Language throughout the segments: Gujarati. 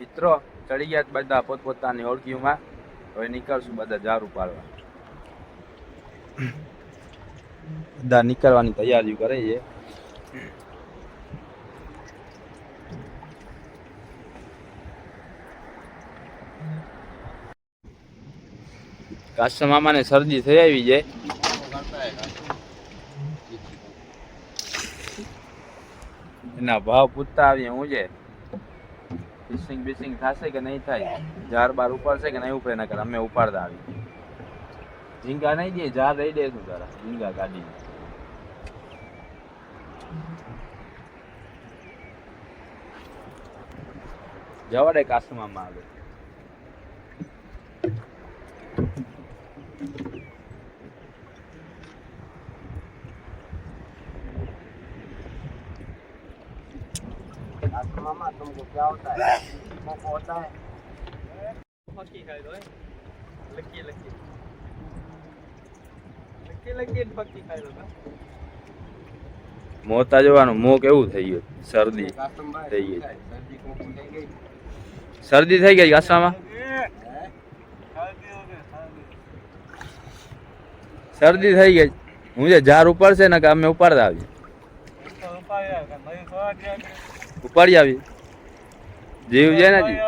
મિત્રો, ચડી ગયા બધા પોતપોતાની ઓળખીમાં હવે નીકળશું બધા ઝાડુ પાડવા. બધા નીકળવાની તૈયારીઓ કરે છે. કાશ્ય મામાને શરદી થઈ આવી છે. એના ભાવ પૂછતા આવીએ, હું છે? ફિશિંગ બિશિંગ થશે કે નહીં થાય જાર બાર ઉપાડશે કે નહીં ઉપડે ના કરે અમે ઉપાડતા આવી ઝીંગા નહીં દે જાર રહી દેશું તારા ઝીંગા કાઢીને જવા દે કાસમાં આગળ मामा तुमको क्या होता है มงคลได้พอกี่ใครด้วยลักกี้ลักกี้ลักกี้ลักกี้พอกี่ใครด้วย શરદી થઈ ગઈ શરદી શરદી થઈ ગઈ. હું જે ઝાડ ઉપાડશે ને કે અમે ઉપાડતા આવીએ? ઉપાડી આવી જીવ છે ને જી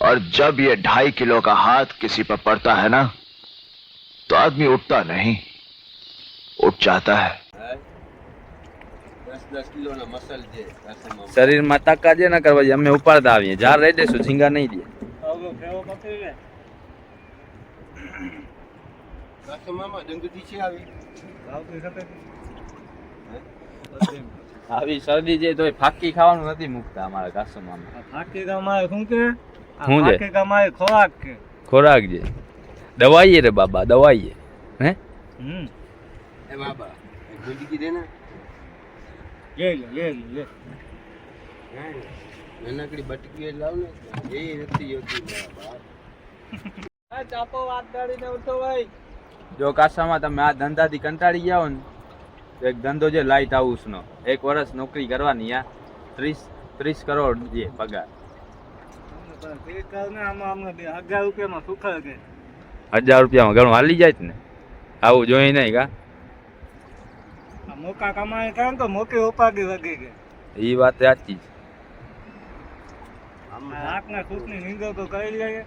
और जब ये ढाई किलो का हाथ किसी पर पड़ता है ना तो आदमी उठता नहीं उठ जाता है દસ દસ કિલો ના મસલ છે કાસમમાં શરીરમાં તાકાત છે ને કરવા અમે ઉપાડતા આવીએ જાર રહી દેશું ઝીંગા નહીં દે કાસમમાં ડંગથી છે આવી આવી શરદી છે તો ફાકી ખાવાનું નથી મૂકતા અમારા કાસમાં ફાકી કમાય શું કે? શું છે? ફાકી કમાય ખોરાક કે. ખોરાક છે દવાઈએ રે બાબા દવાઈએ. હે? હમ. એ બાબા ગુંદકી દે ને? લે લે લે લે. નાનકડી બટકી લાવ ને. એ નથી યોગી બાબા. આ ચાપો વાત દાડીને ઉઠો ભાઈ. જો કાસામાં તમે આ ધંધાથી કંટાળી ગયા હો ને એક ધંધો છે લાઇટ હાઉસનો એક વર્ષ નોકરી કરવાની આ. ત્રીસ ત્રીસ કરોડ જે પગાર. હજાર રૂપિયામાં ઘણું હાલી જાય ને. આવું જોઈ નહીં કા? મોકા કમાય કામ તો મોકી ઉપાગી વગી કે એ વાત સાચી છે કરી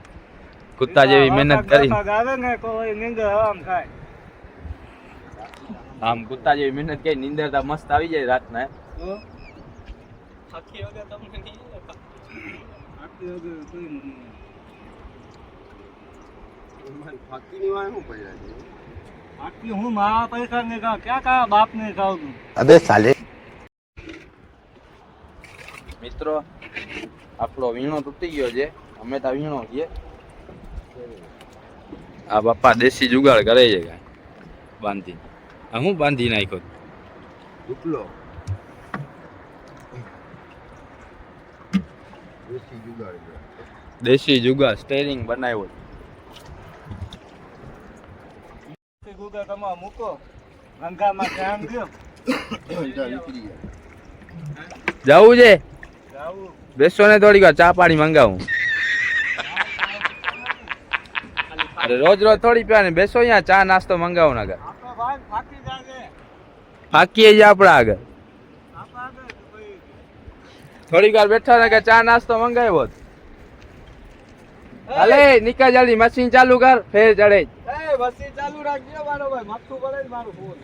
કુત્તા જેવી મહેનત કરી આવે ને કોઈ નીંદર હવામાં થાય આમ કુત્તા જેવી મહેનત કરી નીંદર તો મસ્ત આવી જાય રાતના થાકી વગર તમને નહીં થાકી વગર કોઈ નહીં થાકી નહીં હું પડ્યા છે આટલી હું મા પૈસા ને કહા ક્યાં કહા બાપ ને કહું તું અબે સાલે મિત્રો આપણો વીણો તૂટી ગયો છે અમે તો વીણો છીએ આ બાપા દેશી જુગાડ કરે છે કાંઈ બાંધી હું બાંધી નાખ્યો. ઉપલો. દેશી જુગાડ સ્ટેરિંગ બનાવ્યો. મૂકો. ગંગામાં ધ્યાન દો. જવું છે? બેસો ને થોડીક ચા પાણી મંગાવું. રોજ રોજ થોડી પીવાની બેસો અહીંયા ચા નાસ્તો મંગાવો ના ફાકીએ જ આપણા આગળ. થોડીક વાર બેઠા ને કે ચા નાસ્તો મંગાવ્યો. હાલે નિકા જલ્દી મશીન ચાલુ કર ફેર ચડે. મશીન ચાલુ રાખજો મારો ભાઈ માથું પડે મારું ફોન.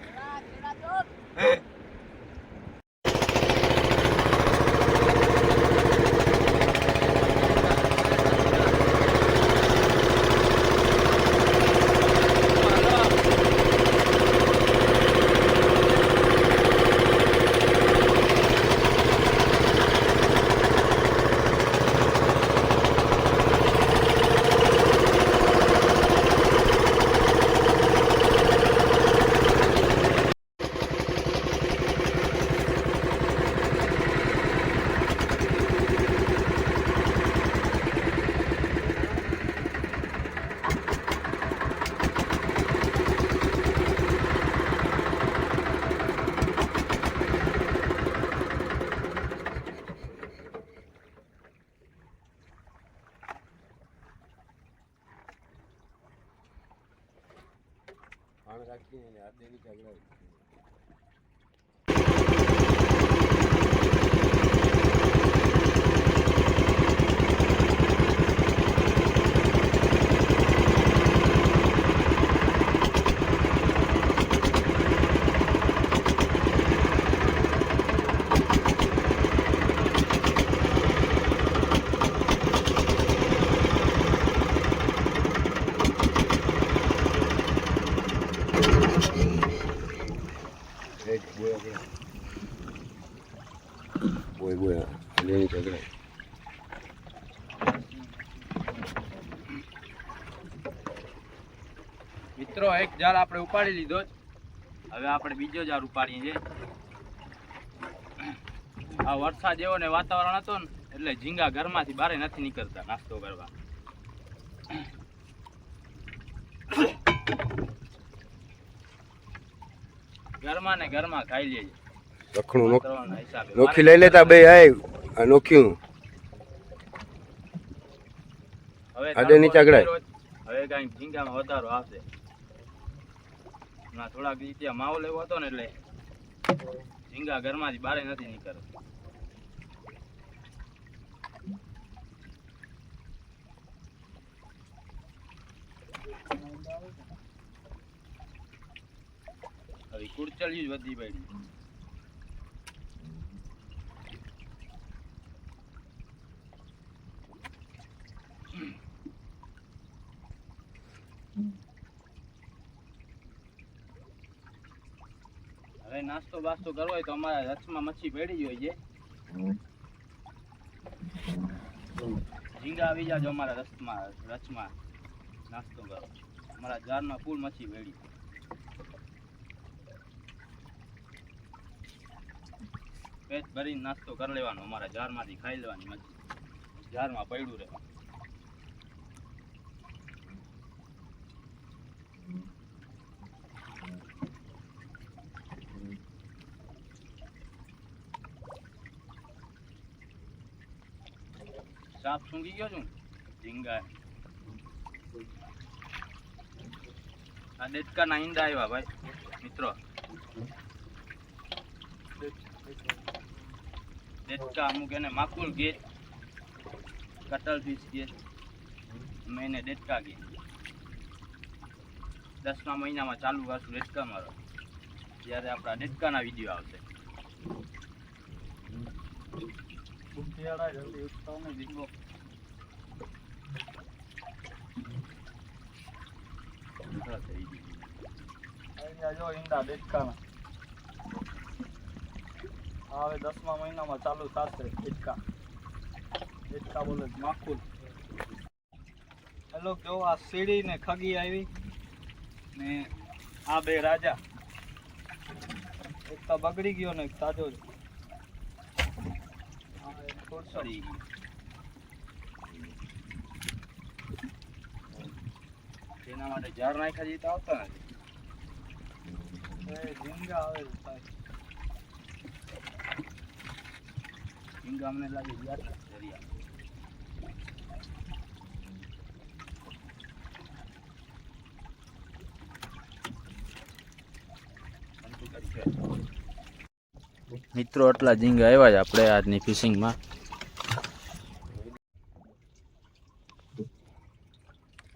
એને હાથે નીચે અગડાવી એક એક જાર આપણે ઉપાડી લીધો હવે આપણે બીજો જાર ઉપાડીએ છીએ. આ વરસાદ એવો ને વાતાવરણ હતો ને એટલે ઝીંગા ઘરમાંથી બહાર નથી નીકળતા નાસ્તો કરવા. ઘરમાં ને ઘરમાં ખાઈ લેજે લખણું નોખ લઈ લેતા બે આ નોખ્યું. હવે આડે નીચે. હવે ઝીંગામાં વધારો આવશે. હમણાં થોડાક ત્યાં માહોલ એવો હતો ને એટલે ઝીંગા ઘરમાંથી બારે નથી નીકળતો હવે કુડચલ્યું જ વધી પડી હવે નાસ્તો બાસ્તો કરવો હોય તો અમારા રથમાં મચ્છી પડી હોય ઝીંગા આવી જાજો અમારા રથમાં રથમાં નાસ્તો કરો. અમારા જારમાં ફૂલ મચ્છી પડી. પેટ ભરીને નાસ્તો કરી લેવાનો. અમારા જારમાંથી ખાઈ લેવાની મચ્છી. જારમાં પડ્યું રહે. સૂંઘી ગયો છું ઝીંગા આ ડેટકાના ઈંડા આવ્યા ભાઈ મિત્રો ડેટકા અમુક એને માકુલ કે કટલ ફીસ કે અમે એને દસમા મહિનામાં ચાલુ કરશું ડેટકા મારો ત્યારે આપણા ડેટકાના વીડિયો આવશે જો જલ્દી ડેટકાના આ હવે દસમા મહિનામાં ચાલુ થશે ડેટકા ડેટકા બોલે માખુલ હેલો, જો આ સીડી ને ખગી આવી ને આ બે રાજા. એક તો બગડી ગયો ને એક તાજો ખોરસડી. તેના માટે ઝાડ નાખ્યા જઈએ તો આવતા નથી. મિત્રો, આટલા ઝીંગા આવ્યા છે આપણે આજની ફિશિંગમાં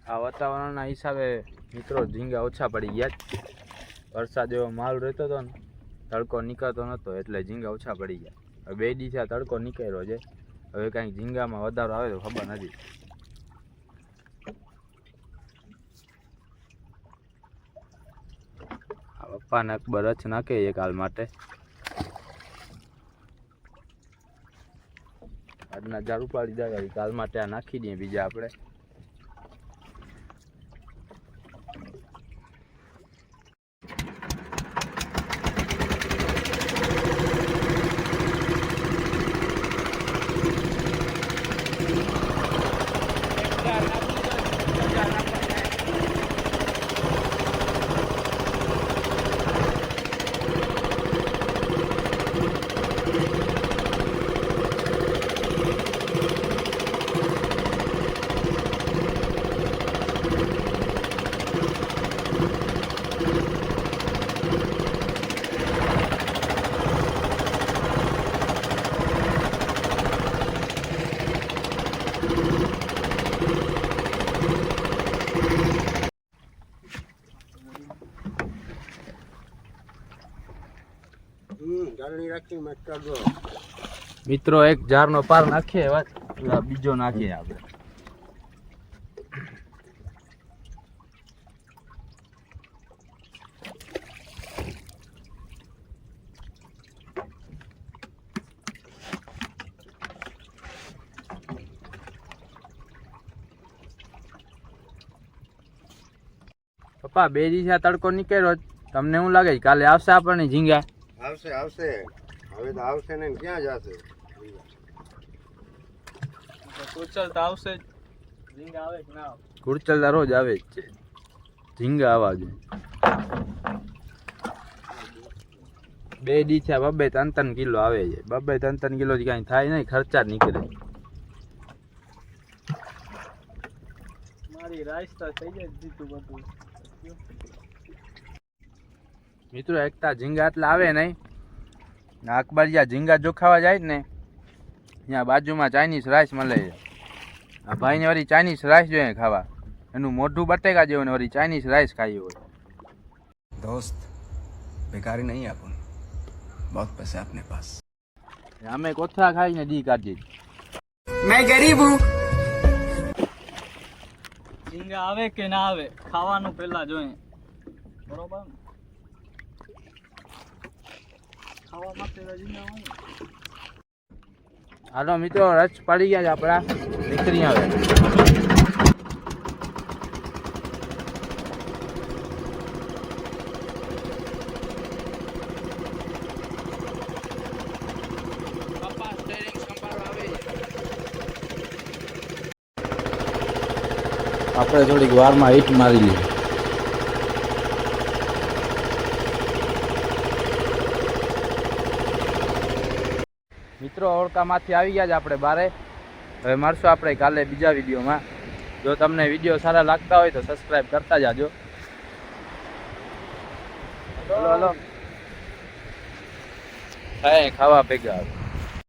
આ વાતાવરણના હિસાબે મિત્રો ઝીંગા ઓછા પડી ગયા વરસાદ એવો માલ રહેતો હતો ને, તડકો નીકળતો નહોતો, એટલે ઝીંગા ઓછા પડી ગયા. હવે બે દી થયા તડકો નીકળ્યો છે. હવે કાંઈક ઝીંગામાં વધારો આવે તો ખબર નથી. આ પપ્પાને અકબર જ નાખે એક હાલ માટે. આજના ઝાડ ઉપાડી જાય કાલ માટે આ નાખી દઈએ બીજા આપણે. ચાલની રાખી મત કરજો મિત્રો એક જારનો પાર નાખીએ વાત. બીજો નાખીએ આપણે. પપ્પા બે દિવસે આ તડકો નીકળ્યો તમને એવું લાગે? કાલે આવશે આપણને ઝીંગા? આવશે આવશે. હવે તો આવશે ને ક્યાં જશે? કુચલ તો આવશે જ. આવે કે ના આવે? કુરચલદા રોજ આવે જ છે. ઝીંગા આવા જોઈએ બે દી છે બબે ત્રણ ત્રણ કિલો આવે છે. બબે ત્રણ ત્રણ કિલો કાંઈ થાય નહીં ખર્ચા જ નીકળે. મારી રાઈસ તો થઈ જાય જીતું બધું. મિત્રો એકતા ઝીંગા આટલા આવે નહીં. અકબર જ્યાં ઝીંગા જોખાવા જાય ને ત્યાં બાજુમાં ચાઇનીઝ રાઈસ મળે છે. આ ભાઈને વળી ચાઇનીઝ રાઈસ જોઈએ ખાવા. એનું મોઢું બટેકા જેવું ને વળી ચાઇનીઝ રાઈસ ખાઈ હોય. દોસ્ત બેકારી નહીં આપણ બહુ પૈસા આપને પાસ. અમે કોથળા ખાઈને ડી કાઢી મેં ગરીબ હું. ઝીંગા આવે કે ના આવે ખાવાનું પહેલા જોઈએ. બરોબર ખાવા માટે. હાલો મિત્રો રચ પડી ગયા છે આપણા નીકળી આવે આપણે થોડીક વારમાં હીટ મારી લઈએ. મિત્રો ઓળખામાંથી આવી ગયા છે આપણે બારે. હવે મળશું આપણે કાલે બીજા વિડીયોમાં. જો તમને વીડિયો સારા લાગતા હોય તો સબસ્ક્રાઈબ કરતા જાજો. Hello hello. ખાવા ભેગા.